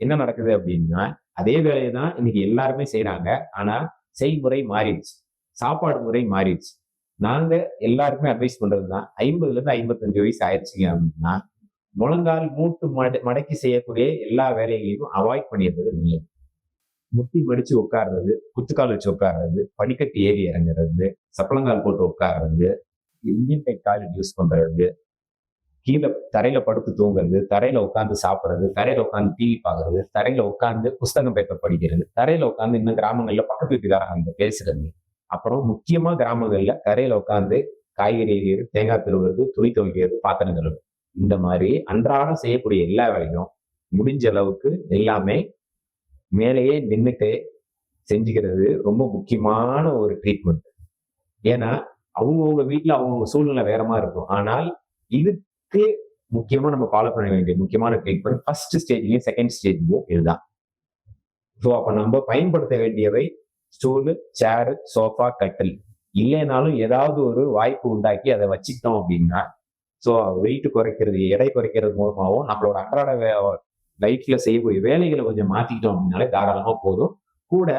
என்ன நடக்குது அப்படின்னா அதே வேலையை தான் இன்னைக்கு எல்லாருமே செய்யறாங்க ஆனா செய்முறை மாறிடுச்சு. சாப்பாடு முறை மாறிடுச்சு. நாங்க எல்லாருக்குமே அட்வைஸ் பண்றதுதான். ஐம்பதுல இருந்து ஐம்பத்தஞ்சு வயசு ஆயிடுச்சுங்க அப்படின்னா முழங்கால் மூட்டு மட மடக்கி செய்யக்கூடிய எல்லா வேலைகளையும் அவாய்ட் பண்ணிடுறது நீங்க. முட்டி மடிச்சு உட்கார்றது குத்துக்கால் வச்சு உட்கார்றது படிக்கட்டு ஏறி இறங்குறது சப்பளங்கால் போட்டு உட்கார்றது இந்தியன் டைப் டாய்லெட் யூஸ் பண்றது கீழே தரையில படுத்து தூங்குறது தரையில உட்காந்து சாப்பிட்றது தரையில உட்காந்து டிவி பார்க்கறது தரையில உட்காந்து புஸ்தகம் பேப்பர் படிக்கிறது தரையில உட்காந்து இன்னும் கிராமங்கள்ல பக்கத்து வீட்டுக்காரங்க பேசுறது. அப்புறம் முக்கியமா கிராமங்கள்ல தரையில உட்காந்து காய்கறி எறிகிறது தேங்காய் திருவுறது துணி துவைக்கிறது பாத்திரம் கழுவு இந்த மாதிரி அன்றாடம் செய்யக்கூடிய எல்லா வேலையும் முடிஞ்ச அளவுக்கு எல்லாமே மேலேயே நின்றுட்டு செஞ்சுக்கிறது ரொம்ப முக்கியமான ஒரு ட்ரீட்மெண்ட் ஏன்னா அவங்கவுங்க வீட்டில் அவங்கவுங்க சூழ்நிலை வேறமா இருக்கும். ஆனால் இது இதுக்கு முக்கியமா நம்ம ஃபாலோ பண்ண வேண்டிய முக்கியமான ட்ரீட்மெண்ட் ஃபர்ஸ்ட் ஸ்டேஜ்லயும் செகண்ட் ஸ்டேஜ்லயும் இதுதான். ஸோ அப்போ நம்ம பயன்படுத்த வேண்டியவை ஸ்டூலு சேரு சோஃபா கட்டில் இல்லைனாலும் ஏதாவது ஒரு வாய்ப்பு உண்டாக்கி அதை வச்சுக்கிட்டோம் அப்படின்னா ஸோ வெயிட் குறைக்கிறது எடை குறைக்கிறது மூலமாகவும் நம்மளோட அன்றாட லைஃப்ல செய்யக்கூடிய வேலைகளை கொஞ்சம் மாத்திக்கிட்டோம் அப்படின்னாலே தாராளமா போதும். கூட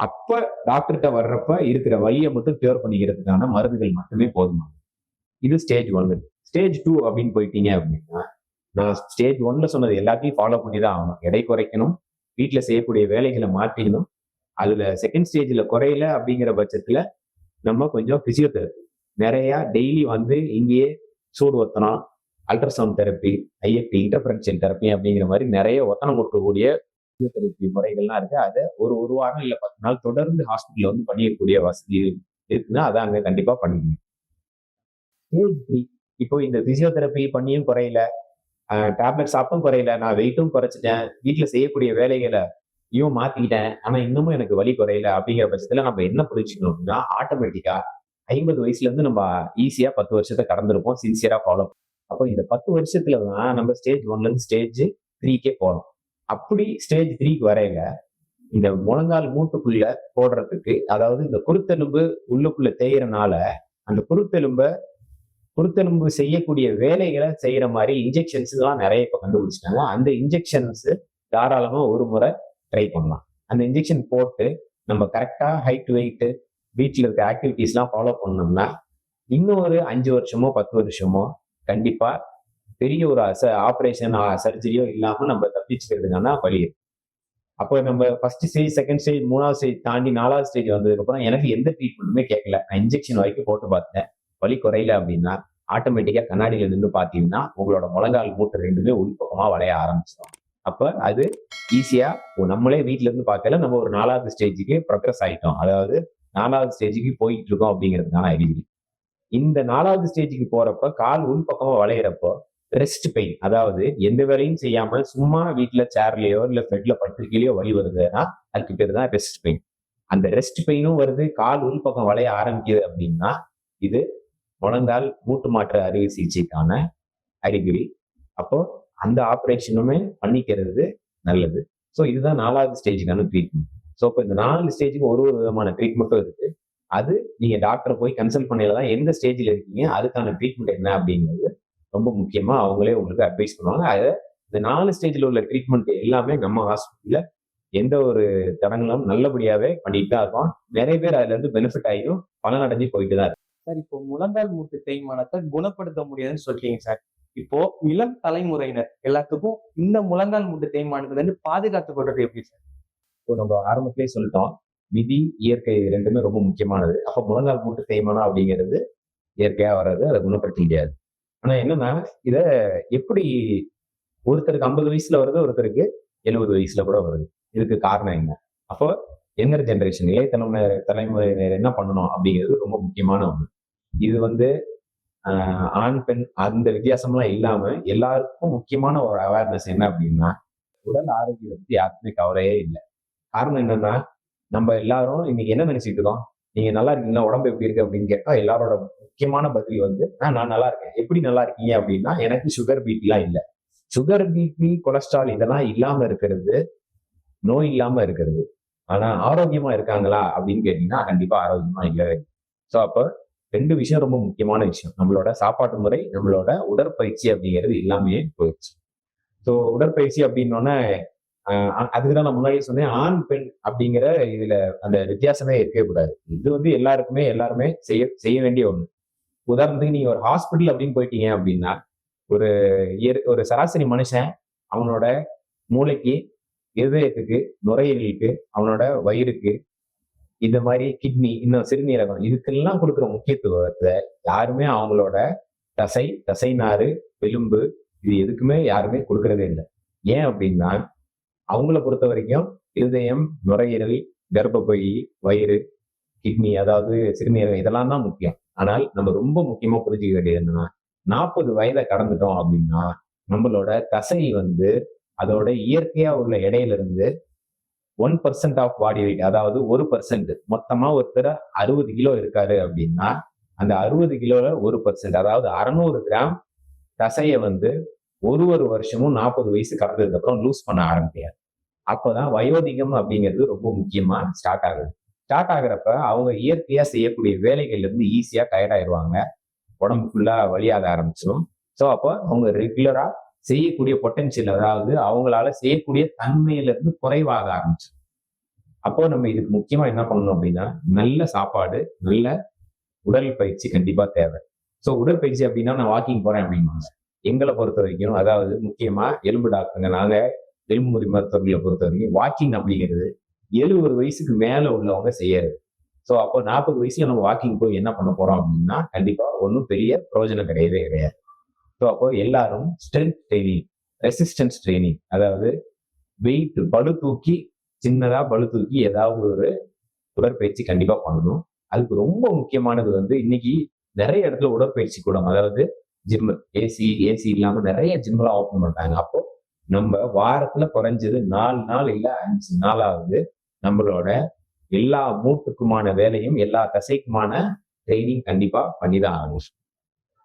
அப்ப டாக்டர்கிட்ட வர்றப்ப இருக்கிற வழியை மட்டும் கியூர் பண்ணிக்கிறதுக்கான மருந்துகள் மட்டுமே போதுமானது. இது ஸ்டேஜ் ஒன்று ஸ்டேஜ் டூ அப்படின்னு போயிட்டீங்க அப்படின்னா நான் ஸ்டேஜ் ஒன்ல சொன்னது எல்லாத்தையும் ஃபாலோ பண்ணி தான் ஆகணும். எடை குறைக்கணும் வீட்டில் செய்யக்கூடிய வேலைகளை மாற்றிக்கணும். அதுல செகண்ட் ஸ்டேஜில் குறையல அப்படிங்கிற பட்சத்தில் நம்ம கொஞ்சம் பிசியோதெரப்பி நிறையா டெய்லி வந்து இங்கேயே சூடு ஒத்தனம் ultrasound therapy IFT interferential therapy அப்படிங்கிற மாதிரி நிறைய ஒத்தனம் கொடுக்கக்கூடிய பிசியோதெரப்பி முறைகள்லாம் இருக்கு. அதை ஒரு ஒரு வாரம் இல்லை பத்து நாள் தொடர்ந்து ஹாஸ்பிட்டலில் வந்து பண்ணிக்கக்கூடிய வசதி இருக்குன்னா அதை அங்கே கண்டிப்பாக பண்ணிக்கணும். ஸ்டேஜ் த்ரீ இப்போ இந்த பிசியோதெரப்பி பண்ணியும் குறையல. டேப்லெட் சாப்பிட்டும் குறையல. நான் வெயிட்டும் குறைச்சிட்டேன். வீட்டில் செய்யக்கூடிய வேலைகளை இவன் மாத்திக்கிட்டேன். ஆனா இன்னமும் எனக்கு வலி குறையல அப்படிங்கிற பட்சத்துல நம்ம என்ன புரிஞ்சுக்கணும் அப்படின்னா ஆட்டோமேட்டிக்கா ஐம்பது வயசுல இருந்து நம்ம ஈஸியா பத்து வருஷத்தை கடந்திருப்போம். சின்சியரா ஃபாலோ அப்போ இந்த பத்து வருஷத்துல தான் நம்ம ஸ்டேஜ் ஒன்ல இருந்து ஸ்டேஜ் த்ரீக்கே போறோம் அப்படி ஸ்டேஜ் த்ரீக்கு வரையில இந்த முழங்கால் மூட்டுக்குள்ள போடுறதுக்கு அதாவது இந்த குருத்தெலும்பு உள்ளுக்குள்ள தேயறனால அந்த குருத்தெலும்பை குருத்தெலும்பு செய்யக்கூடிய வேலைகளை செய்யற மாதிரி இன்ஜெக்ஷன்ஸ் எல்லாம் நிறைய இப்போ கண்டுபிடிச்சிட்டாங்க. அந்த இன்ஜெக்ஷன்ஸ் தாராளமா ஒரு முறை ட்ரை பண்ணலாம். அந்த இன்ஜெக்ஷன் போட்டு நம்ம கரெக்டா ஹைட் வெயிட்டு வீட்டில் இருக்க ஆக்டிவிட்டீஸ்லாம் ஃபாலோ பண்ணோம்னா இன்னும் ஒரு அஞ்சு வருஷமோ பத்து வருஷமோ கண்டிப்பா பெரிய ஒரு ஆப்ரேஷன் சர்ஜரியோ இல்லாமல் நம்ம தப்பிச்சுக்கிறதுக்கான வழி அப்போ நம்ம ஃபர்ஸ்ட் ஸ்டேஜ் செகண்ட் ஸ்டேஜ் மூணாவது ஸ்டேஜ் தாண்டி நாலாவது ஸ்டேஜ் வந்ததுக்கப்புறம் எனக்கு எந்த ட்ரீட்மெண்ட்டுமே கேட்கல நான் இன்ஜெக்ஷன் வரைக்கும் போட்டு பார்த்தேன். வலி குறையல அப்படின்னா ஆட்டோமேட்டிக்கா கண்ணாடியில நின்று பார்த்தீங்கன்னா உங்களோட முழங்கால் மூட்டை ரெண்டுமே உள்பக்கமா வளைய ஆரம்பிச்சிடும். அப்ப அது ஈஸியா நம்மளே வீட்டுல இருந்து பார்க்கல நம்ம ஒரு நாலாவது ஸ்டேஜுக்கு ப்ரொக்ரஸ் ஆயிட்டோம். அதாவது நாலாவது ஸ்டேஜுக்கு போயிட்டு இருக்கோம் அப்படிங்கிறதுக்கான அறிகுறி இந்த நாலாவது ஸ்டேஜுக்கு போறப்ப கால் உள்பக்கமா வளையிறப்போ ரெஸ்ட் பெயின் அதாவது எந்த வேலையும் செய்யாம சும்மா வீட்டுல சேர்லயோ இல்ல பெட்ல படுத்துருக்கையிலயோ வலி வருதுன்னா அதுக்கு பேர் தான் ரெஸ்ட் பெயின் அந்த ரெஸ்ட் பெயினும் வருது கால் உள்பக்கம் வளைய ஆரம்பிக்குது அப்படின்னா இது முழங்கால் மூட்டு மாற்று அறுவை சிகிச்சைக்கான அறிகுறி. அப்போ அந்த ஆப்ரேஷனுமே பண்ணிக்கிறது நல்லது. ஸோ இதுதான் நாலாவது ஸ்டேஜுக்கான ட்ரீட்மெண்ட் ஸோ இப்போ இந்த நாலு ஸ்டேஜுக்கு ஒரு ஒரு விதமான ட்ரீட்மெண்ட்டும் இருக்கு. அது நீங்க டாக்டரை போய் கன்சல்ட் பண்ணையில தான் எந்த ஸ்டேஜில் இருக்கீங்க அதுக்கான ட்ரீட்மெண்ட் என்ன அப்படிங்கிறது ரொம்ப முக்கியமா அவங்களே உங்களுக்கு அட்வைஸ் பண்ணுவாங்க. அதை இந்த நாலு ஸ்டேஜில் உள்ள ட்ரீட்மெண்ட் எல்லாமே நம்ம ஹாஸ்பிட்டலில் எந்த ஒரு தடங்களும் நல்லபடியாவே பண்ணிட்டு தான் இருக்கோம். நிறைய பேர் அதுல இருந்து பெனிஃபிட் ஆகியும் பலன் அடைஞ்சு போயிட்டு தான் இருக்கு. சார் இப்போ முழங்கால் மூட்டு தேய்மானத்தை குணப்படுத்த முடியாதுன்னு சொல்றீங்க சார். இப்போ இளம் தலைமுறையினர் எல்லாத்துக்கும் இந்த முழங்கால் மூட்டு தேய்மானத்துல இருந்து பாதுகாத்து கொள்றது எப்படி சார்? இப்போ நம்ம ஆரம்பத்திலேயே சொல்லிட்டோம் விதி இயற்கை ரெண்டுமே ரொம்ப முக்கியமானது. அப்போ முழங்கால் மூட்டு தேய்மானம் அப்படிங்கிறது இயற்கையா வர்றது அதை குணப்படுத்த முடியாது. ஆனா என்னன்னா இத எப்படி ஒருத்தருக்கு ஐம்பது வயசுல வருது ஒருத்தருக்கு எழுபது வயசுல கூட வருது. இதுக்கு காரணம் என்ன? அப்போ எங்கர் ஜென்ரேஷன் இளைய தலைமுறை தலைமுறையினர் என்ன பண்ணணும் அப்படிங்கிறது ரொம்ப முக்கியமான ஒன்று இது வந்து ஆண் பெண் அந்த வித்தியாசம்லாம் இல்லாம எல்லாருக்கும் முக்கியமான ஒரு அவேர்னஸ் என்ன அப்படின்னா உடல் ஆரோக்கியத்தை பத்தி யாருக்குமே கவலையே இல்லை. காரணம் என்னன்னா நம்ம எல்லாரும் இன்னைக்கு என்ன நினைச்சிட்டு இருக்கோம்? நீங்க நல்லா இருக்கீங்களா? உடம்பு எப்படி இருக்கு அப்படின்னு கேட்டா எல்லாரோட முக்கியமான பதில் வந்து நான் நல்லா இருக்கேன். எப்படி நல்லா இருக்கீங்க? அப்படின்னா எனக்கு சுகர் பிபிலாம் இல்லை. சுகர் பிபி கொலஸ்ட்ரால் இதெல்லாம் இல்லாம இருக்கிறது நோய் இல்லாம இருக்கிறது. ஆனா ஆரோக்கியமா இருக்காங்களா அப்படின்னு கேட்டீங்கன்னா கண்டிப்பா ஆரோக்கியமா இல்லை. ஸோ அப்போ ரெண்டு விஷயம் ரொம்ப முக்கியமான விஷயம். நம்மளோட சாப்பாட்டு முறை நம்மளோட உடற்பயிற்சி அப்படிங்கிறது எல்லாமே போயிடுச்சு. ஸோ உடற்பயிற்சி அப்படின்னோடனே அதுக்கு தான் நான் முன்னாடியே சொன்னேன் ஆண் பெண் அப்படிங்கிற இதுல அந்த வித்தியாசமே இருக்கவே கூடாது. இது வந்து எல்லாருக்குமே எல்லாருமே செய்ய செய்ய வேண்டிய ஒண்ணு. உதாரணத்துக்கு நீங்க ஒரு ஹாஸ்பிட்டல் அப்படின்னு போயிட்டீங்க அப்படின்னா ஒரு இயற்- ஒரு சராசரி மனுஷன் அவனோட மூளைக்கு இருதயத்துக்கு நுரையீரலுக்கு அவனோட வயிறுக்கு இந்த மாதிரி கிட்னி இன்னும் சிறுநீரகம் இதுக்கெல்லாம் கொடுக்குற முக்கியத்துவத்தை யாருமே அவங்களோட தசை தசை நாறு எலும்பு இது எதுக்குமே யாருமே கொடுக்கறதே இல்லை. ஏன் அப்படின்னா அவங்கள பொறுத்த வரைக்கும் இருதயம் நுரையீரல் கர்ப்பப்பை வயிறு கிட்னி அதாவது சிறுநீரகம் இதெல்லாம் தான் முக்கியம். ஆனால் நம்ம ரொம்ப முக்கியமா புரிஞ்சுக்க வேண்டியது என்னன்னா நாற்பது வயதை கடந்துட்டோம் அப்படின்னா நம்மளோட தசை வந்து அதோட இயற்கையா உள்ள இடையில இருந்து one percent of body weight அதாவது ஒரு பர்சன்ட் மொத்தமா ஒருத்தர் அறுபது கிலோ இருக்காரு அப்படின்னா அந்த அறுபது கிலோல ஒரு பர்சன்ட் அதாவது அறநூறு கிராம் தசையை வந்து ஒரு ஒரு வருஷமும் நாற்பது வயசு கடந்ததுக்கு அப்புறம் லூஸ் பண்ண ஆரம்பிக்கிறார். அப்போதான் வயோதிகம் அப்படிங்கிறது ரொம்ப முக்கியமா ஸ்டார்ட் ஆகுது. ஸ்டார்ட் ஆகுறப்ப அவங்க இயற்கையா செய்யக்கூடிய வேலைகள்ல இருந்து ஈஸியா டயர்ட் ஆயிடுவாங்க. உடம்பு ஃபுல்லா வலியாக ஆரம்பிச்சிடும். ஸோ அப்போ அவங்க ரெகுலரா செய்யக்கூடிய பொட்டன்சியல் அதாவது அவங்களால செய்யக்கூடிய தன்மையில இருந்து குறைவாக ஆரம்பிச்சிடும் அப்போ நம்ம இதுக்கு முக்கியமா என்ன பண்ணணும் அப்படின்னா நல்ல சாப்பாடு நல்ல உடல் பயிற்சி கண்டிப்பா தேவை. ஸோ உடற்பயிற்சி அப்படின்னா நான் வாக்கிங் போறேன் அப்படின்வாங்க எங்களை பொறுத்த வரைக்கும் அதாவது முக்கியமா எலும்பு டாக்டருங்க நாங்க எலும்பு முறி மருத்துவர்களை பொறுத்த வரைக்கும் வாக்கிங் அப்படிங்கிறது எழுபது வயசுக்கு மேல உள்ளவங்க செய்யறது. ஸோ அப்போ நாற்பது வயசுல நம்ம வாக்கிங் போய் என்ன பண்ண போறோம் அப்படின்னா கண்டிப்பா ஒன்றும் பெரிய பிரயோஜனம் கிடையவே கிடையாது. ஸோ அப்போ எல்லாரும் ஸ்ட்ரென்த் ட்ரைனிங் ரெசிஸ்டன்ஸ் ட்ரைனிங் அதாவது வெயிட் பளு தூக்கி சின்னதா பளு தூக்கி ஏதாவது ஒரு உடற்பயிற்சி கண்டிப்பா பண்ணணும். அதுக்கு ரொம்ப முக்கியமானது வந்து இன்னைக்கு நிறைய இடத்துல உடற்பயிற்சி கூடம் அதாவது ஜிம் ஏசி ஏசி இல்லாம நிறைய ஜிம்லாம் ஓப்பன் பண்றாங்க. அப்போ நம்ம வாரத்துல குறைஞ்சது நாலு நாள் இல்ல அஞ்சு நாளாவது நம்மளோட எல்லா மூட்டுக்குமான வேலையும் எல்லா தசைக்குமான ட்ரைனிங் கண்டிப்பா பண்ணி தான் ஆகணும்.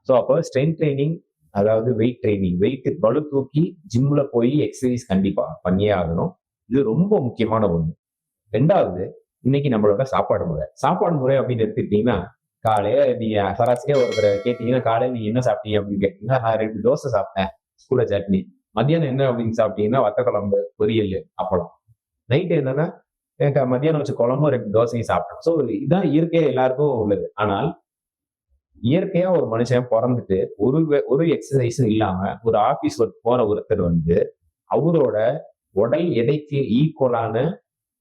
ஸோ அப்போ ஸ்ட்ரென்த் ட்ரைனிங் அதாவது வெயிட் ட்ரைனிங் வெயிட் பலு தூக்கி ஜிம்ல போய் எக்ஸசைஸ் கண்டிப்பா பண்ணியே ஆகணும். இது ரொம்ப முக்கியமான ஒண்ணு. ரெண்டாவது இன்னைக்கு நம்மளோட சாப்பாடு முறை. சாப்பாடு முறை அப்படின்னு எடுத்துக்கிட்டீங்கன்னா காலையில நீங்க சராசரியா ஒருத்தர் கேட்டீங்கன்னா காலையில நீங்க என்ன சாப்பிட்டீங்க அப்படின்னு கேட்டீங்கன்னா நான் ரெண்டு தோசை சாப்பிட்டேன் கூட சட்னி. மத்தியானம் என்ன அப்படின்னு சாப்பிட்டீங்கன்னா வத்த குழம்பு பொரியல் அப்பளம். நைட்டு என்னன்னா எனக்கு மத்தியானம் வச்ச குழம்பும் ரெண்டு தோசையும் சாப்பிட்டேன். ஸோ இதான் இயற்கையாக எல்லாருக்கும் உள்ளது. ஆனால் இயற்கையா ஒரு மனுஷன் பிறந்துட்டு ஒரு ஒரு எக்ஸசைஸும் இல்லாம ஒரு ஆபீஸ் ஒர்க் போற ஒருத்தர் வந்து அவரோட உடல் எடைக்கு ஈக்குவலான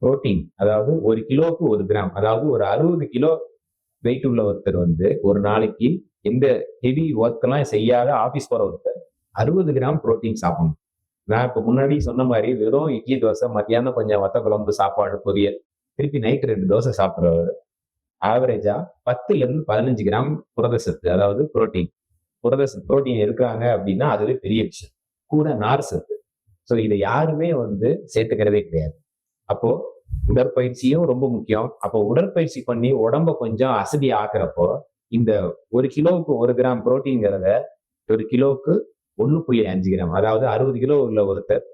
புரோட்டீன் அதாவது ஒரு கிலோவுக்கு ஒரு கிராம் அதாவது ஒரு அறுபது கிலோ வெயிட் உள்ள ஒருத்தர் வந்து ஒரு நாளைக்கு எந்த ஹெவி ஒர்க் எல்லாம் செய்யாத ஆபீஸ் போற ஒருத்தர் அறுபது கிராம் புரோட்டீன் சாப்பிடணும். நான் இப்ப முன்னாடி சொன்ன மாதிரி வெறும் இட்லி தோசை மத்தியானம் கொஞ்சம் வத்த குழம்பு சாப்பாடு பொரியல். திருப்பி நைட் ரெண்டு தோசை சாப்பிட்றவர் ஆவரேஜா பத்துல இருந்து பதினஞ்சு கிராம் புரத சத்து அதாவது புரோட்டீன் புரத புரோட்டீன் இருக்கிறாங்க அப்படின்னா அதுவே பெரிய விஷயம். கூட நார் சத்து. ஸோ இதை யாருமே வந்து சேர்த்துக்கிறதே கிடையாது. அப்போ உடற்பயிற்சியும் ரொம்ப முக்கியம். அப்போ உடற்பயிற்சி பண்ணி உடம்ப கொஞ்சம் அசதி ஆக்குறப்போ இந்த ஒரு கிலோவுக்கு ஒரு கிராம் புரோட்டீன்கிறத ஒரு கிலோவுக்கு ஒன்று புள்ளி அஞ்சு கிராம் அதாவது அறுபது கிலோ உள்ள ஒருத்தர்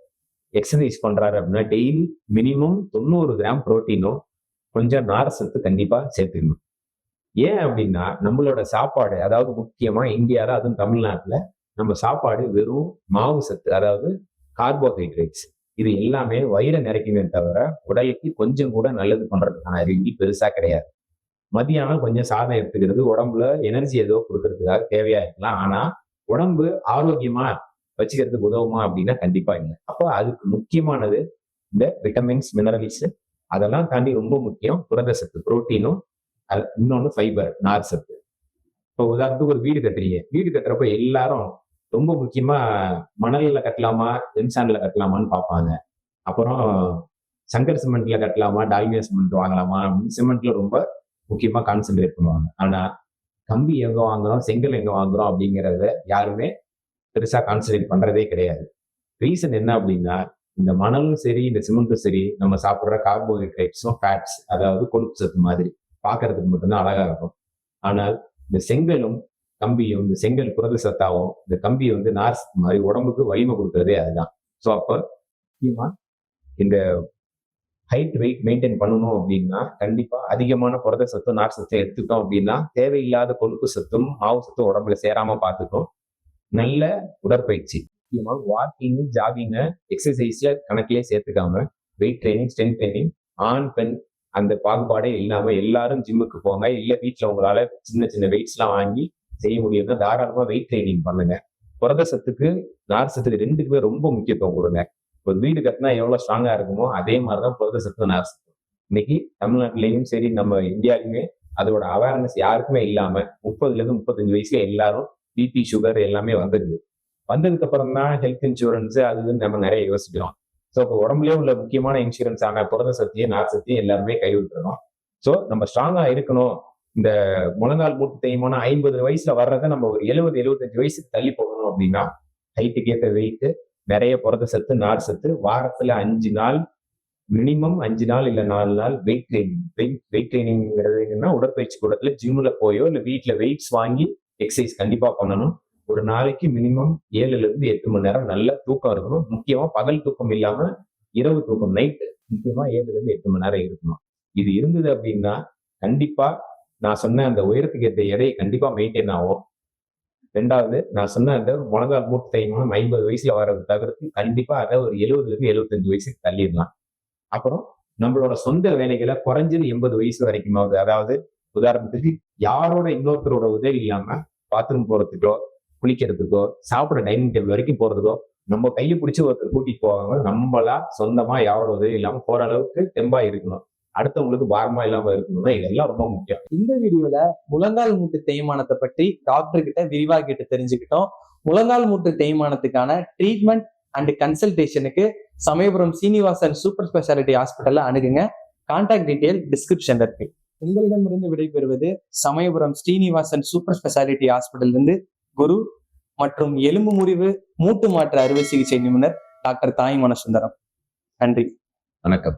எக்ஸசைஸ் பண்றாரு அப்படின்னா டெய்லி மினிமம் தொண்ணூறு கிராம் புரோட்டீனும் கொஞ்சம் நார் சத்து சேர்த்துக்கணும். ஏன் அப்படின்னா நம்மளோட சாப்பாடு அதாவது முக்கியமாக இந்தியாவில் அதுவும் தமிழ்நாட்டில் நம்ம சாப்பாடு வெறும் மாவு சத்து அதாவது கார்போஹைட்ரேட்ஸ் இது எல்லாமே வயிறை நிறைக்குமே தவிர உடலுக்கு கொஞ்சம் கூட நல்லது பண்ணுறதுக்கான அறிகுறி பெருசாக கிடையாது. மதியானம் கொஞ்சம் சாதம் எடுத்துக்கிறது உடம்புல எனர்ஜி ஏதோ கொடுக்கறதுக்காக தேவையா இருக்கலாம். ஆனால் உடம்பு ஆரோக்கியமா வச்சுக்கிறதுக்கு உதவுமா அப்படின்னா கண்டிப்பாக இல்லை. அப்போ அதுக்கு முக்கியமானது இந்த விட்டமின்ஸ் மினரல்ஸ் அதெல்லாம் தாண்டி ரொம்ப முக்கியம் புரத சத்து புரோட்டீனும் இன்னொன்று ஃபைபர் நார் சத்து. இப்போ உதாரணத்துக்கு ஒரு வீடு கட்டுறீங்க. வீடு கட்டுறப்ப எல்லாரும் ரொம்ப முக்கியமா மணல்ல கட்டலாமா எம்சாண்ட்ல கட்டலாமான்னு பார்ப்பாங்க. அப்புறம் சங்கர் சிமெண்ட்ல கட்டலாமா டால்மியா சிமெண்ட் வாங்கலாமா அப்படின்னு சிமெண்ட்ல ரொம்ப முக்கியமா கான்சென்ட்ரேட் பண்ணுவாங்க. ஆனா கம்பி எங்க வாங்குறோம் செங்கல் எங்க வாங்குறோம் அப்படிங்கிறத யாருமே பெருசா கான்சென்ட்ரேட் பண்றதே கிடையாது. ரீசன் என்ன அப்படின்னா இந்த மணலும் சரி இந்த சிமெண்ட்டும் சரி நம்ம சாப்பிட்ற கார்போஹைட்ரேட்ஸும் ஃபேட்ஸ் அதாவது கொழுப்பு சத்து மாதிரி பார்க்கறதுக்கு மட்டும்தான் அழகா இருக்கும். ஆனால் இந்த செங்கலும் கம்பியும் இந்த செங்கல் புரத சத்தாவும் இந்த கம்பி வந்து நார் மாதிரி உடம்புக்கு வலிமை கொடுக்கறதே அதுதான். ஸோ அப்போ முக்கியமா இந்த ஹைட் வெயிட் மெயின்டைன் பண்ணணும் அப்படின்னா கண்டிப்பா அதிகமான புரத சத்தும் நார் சத்தும் எடுத்துட்டோம் அப்படின்னா தேவையில்லாத கொழுப்பு சத்தும் மாவு சத்தும் உடம்புல சேராம பார்த்துக்கும். நல்ல உடற்பயிற்சி. முக்கியமாக வாக்கிங் ஜாகிங்க எக்ஸசைஸ்ல கணக்கிலே சேர்த்துக்காம வெயிட் ட்ரைனிங் ஸ்ட்ரென்த் ட்ரைனிங் ஆண் பெண் அந்த பாகுபாடே இல்லாம எல்லாரும் ஜிம்முக்கு போங்க. இல்ல வீட்டுல உங்களால சின்ன சின்ன வெயிட்ஸ் எல்லாம் வாங்கி செய்ய முடியும்னா தாராளமா வெயிட் ட்ரைனிங் பண்ணுங்க. புரத சத்துக்கு நார் சத்துக்கு ரெண்டுக்குமே ரொம்ப முக்கியத்துவம் கொடுங்க. ஒரு வீடு கட்டினா எவ்வளவு ஸ்ட்ராங்கா இருக்குமோ அதே மாதிரிதான் புரத சத்து நார் சத்து இன்னைக்கு தமிழ்நாட்டிலையும் சரி நம்ம இந்தியாலையுமே அதோட அவேர்னஸ் யாருக்குமே இல்லாம முப்பதுல இருந்து முப்பத்தஞ்சு வயசுல எல்லாரும் பிபி சுகர் எல்லாமே வந்துருது. வந்ததுக்கு அப்புறம் தான் ஹெல்த் இன்சூரன்ஸ் அது இதுன்னு நம்ம நிறைய யோசிக்கிறோம். ஸோ இப்போ உடம்புலேயே உள்ள முக்கியமான இன்சூரன்ஸ் ஆன புரத சக்தியை நார் சக்தியை எல்லாருமே கைவிட்டுறோம் ஸோ நம்ம ஸ்ட்ராங்கா இருக்கணும். இந்த முழங்கால் மூட்டு தேய்மான ஐம்பது வயசுல வர்றதை நம்ம ஒரு எழுபது எழுபத்தஞ்சு வயசுக்கு தள்ளி போகணும் அப்படின்னா ஹைட்டுக்கு ஏற்ற வெயிட் நிறைய புரத சத்து நார் சத்து வாரத்துல அஞ்சு நாள் மினிமம் அஞ்சு நாள் இல்லை நாலு நாள் வெயிட் ட்ரைனிங் வெயிட் வெயிட் ட்ரைனிங்கிறது என்னன்னா உடற்பயிற்சி கூடத்துல ஜிம்ல போயோ இல்லை வீட்டில் வெயிட்ஸ் வாங்கி எக்ஸசைஸ் கண்டிப்பாக பண்ணணும். ஒரு நாளைக்கு மினிமம் ஏழுல இருந்து எட்டு மணி நேரம் நல்ல தூக்கம் இருக்கணும். முக்கியமா பகல் தூக்கம் இல்லாம இரவு தூக்கம் நைட்டு முக்கியமா ஏழுல இருந்து எட்டு மணி நேரம் இருக்கணும். இது இருந்தது அப்படின்னா கண்டிப்பா நான் சொன்ன அந்த உயரத்துக்கு ஏற்ற எடை கண்டிப்பா மெயின்டைன் ஆகும். ரெண்டாவது நான் சொன்ன அந்த முழங்கால் மூட்டு தைமானம் ஐம்பது வயசுல வர்றது தவிர்த்து கண்டிப்பா அதை ஒரு எழுபதுல இருந்து எழுபத்தஞ்சு வயசுக்கு தள்ளிடலாம். அப்புறம் நம்மளோட சொந்த வேலைகளை குறைஞ்சது எண்பது வயசு வரைக்குமாவது அதாவது உதாரணத்துக்கு யாரோட இன்னொருத்தரோட உதவி இல்லாம பாத்ரூம் போறதுக்கோ குளிக்கிறதுக்கோ சாப்பிட டைனிங் டேபிள் வரைக்கும் போறதுக்கோ நம்ம கையை பிடிச்சி ஒருத்தர் கூட்டிட்டு போவாங்க. நம்மளா சொந்தமா யாரோட உதவி இல்லாம போற அளவுக்கு தெம்பா இருக்கணும். அடுத்தவங்களுக்கு பாரமா இல்லாம இருக்கணும். இதெல்லாம் ரொம்ப முக்கியம். இந்த வீடியோல முழங்கால் மூட்டு தேய்மானத்தை பற்றி டாக்டர் கிட்ட விரிவா கேட்டு தெரிஞ்சுக்கிட்டோம். முழங்கால் மூட்டு தேய்மானத்துக்கான ட்ரீட்மெண்ட் அண்ட் கன்சல்டேஷனுக்கு சமயபுரம் சீனிவாசன் சூப்பர் ஸ்பெஷாலிட்டி ஹாஸ்பிட்டல்ல அணுகுங்க. கான்டாக்ட் டீடைல் டிஸ்கிரிப்ஷன்ல இருக்கு. உங்களிடமிருந்து விடைபெறுவது Samayapuram Srinivasan super speciality hospital இருந்து குரு மற்றும் எலும்பு முறிவு மூட்டு மாற்று அறுவை சிகிச்சை நிபுணர் டாக்டர் தாய் மனசுந்தரம். நன்றி. வணக்கம்.